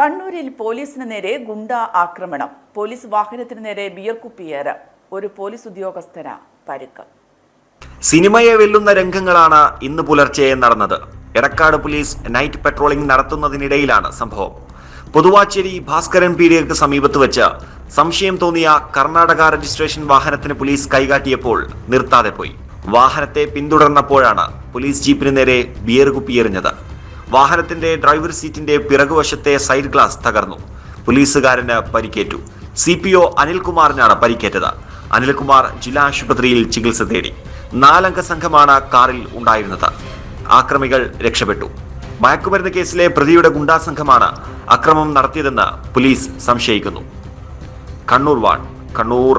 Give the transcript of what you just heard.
കണ്ണൂരിൽ പോലീസിന് നേരെ ഗുണ്ടാ ആക്രമണം. പോലീസ് വാഹനത്തിന് നേരെ ബിയർ കുപ്പിയേറ് ഒരു പോലീസ് ഉദ്യോഗസ്ഥന പരുക്ക്. സിനിമയെ വെല്ലുന്ന രംഗങ്ങളാണ് ഇന്ന് പുലർച്ചെ നടന്നത്. എടക്കാട് പോലീസ് നൈറ്റ് പെട്രോളിംഗ് നടത്തുന്നതിനിടയിലാണ് സംഭവം. പൊതുവാച്ചേരി ഭാസ്കരൻ പീഡിയക്ക് സമീപത്ത് വെച്ച് സംശയം തോന്നിയ കർണാടക രജിസ്ട്രേഷൻ വാഹനത്തിന് പോലീസ് കൈകാട്ടിയപ്പോൾ നിർത്താതെ പോയി. വാഹനത്തെ പിന്തുടർന്നപ്പോഴാണ് പോലീസ് ജീപ്പിന് നേരെ ബിയർ കുപ്പിയെറിഞ്ഞത് വാഹനത്തിന്റെ ഡ്രൈവർ സീറ്റിന്റെ പിറകുവശത്തെ സൈഡ് ഗ്ലാസ് തകർന്നു. പോലീസുകാരന് പരിക്കേറ്റു. സി പി ഒ അനിൽകുമാറിനാണ് പരിക്കേറ്റത്. അനിൽകുമാർ ജില്ലാ ആശുപത്രിയിൽ ചികിത്സ തേടി. നാലംഗ സംഘമാണ് കാറിൽ ഉണ്ടായിരുന്നത്. ആക്രമികൾ രക്ഷപ്പെട്ടു. മയക്കുമരുന്ന് കേസിലെ പ്രതിയുടെ ഗുണ്ടാ സംഘമാണ് അക്രമം നടത്തിയതെന്ന് പോലീസ് സംശയിക്കുന്നു. കണ്ണൂർ വാൺ കണ്ണൂർ